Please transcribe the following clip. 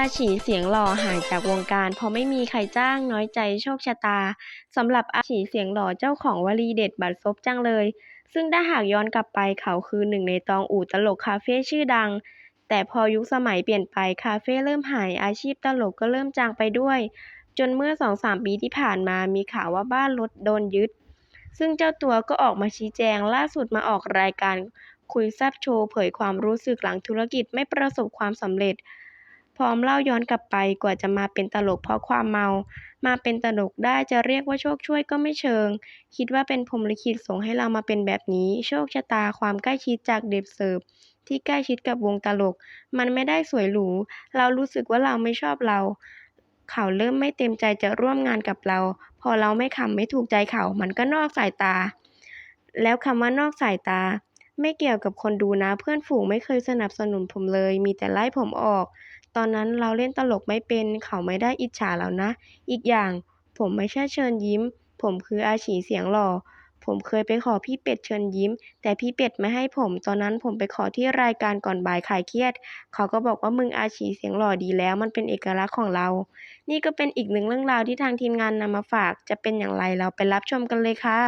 าฉีเสียงหล่อหายจากวงการเพราะไม่มีใครจ้างน้อยใจโชคชะตาสำหรับอาฉีเสียงหล่อเจ้าของวลีเด็ดบัดซบจังเลย ซึ่งถ้าหากย้อนกลับไปเขาคือหนึ่งในตองอู่ตลกคาเฟ่ชื่อดัง แต่พอยุคสมัยเปลี่ยนไปคาเฟ่เริ่มหายอาชีพตลกก็เริ่มจางไปด้วย จนเมื่อสองสามปีที่ผ่านมามีข่าวว่าบ้านรถโดนยึด ซึ่งเจ้าตัวก็ออกมาชี้แจงล่าสุดมาออกรายการคุยแซบโชว์เผยความรู้สึกหลังธุรกิจไม่ประสบความสำเร็จ พร้อมเล่าย้อนกลับไป กว่าจะมาเป็นตลกเพราะความเมา มาเป็นตลกได้จะเรียกว่าโชคช่วยก็ไม่เชิง คิดว่าเป็นพรหมลิขิตส่งให้เรามาเป็นแบบนี้ โชคชะตาความใกล้ชิดจากเด็กเสิร์ฟที่ใกล้ชิดกับวงตลก มันไม่ได้สวยหรู เรารู้สึกว่าเราไม่ชอบเรา เขาเริ่มไม่เต็มใจจะร่วมงานกับเรา พอเราไม่ขำไม่ถูกใจเขา มันก็นอกสายตา แล้วคำว่านอกสายตา ไม่เกี่ยวกับคนดูนะ เพื่อนฝูงไม่เคยสนับสนุนผมเลย มีแต่ไล่ผมออก ตอนนั้นเราเล่นตลกไม่เป็น เขาไม่ได้อิจฉาเรานะ อีกอย่าง ผมไม่ใช่เชิญยิ้ม ผมคืออาฉีเสียงหล่อ ผมเคยไปขอพี่เป็ดเชิญยิ้ม แต่พี่เป็ดไม่ให้ผม ตอนนั้นผมไปขอที่รายการก่อนบ่ายคลายเครียด เขาก็บอกว่ามึงอาฉีเสียงหล่อดีแล้ว มันเป็นเอกลักษณ์ของเรา นี่ก็เป็นอีกหนึ่งเรื่องราวที่ทางทีมงานนำมาฝาก จะเป็นอย่างไรเราไปรับชมกันเลยค่ะ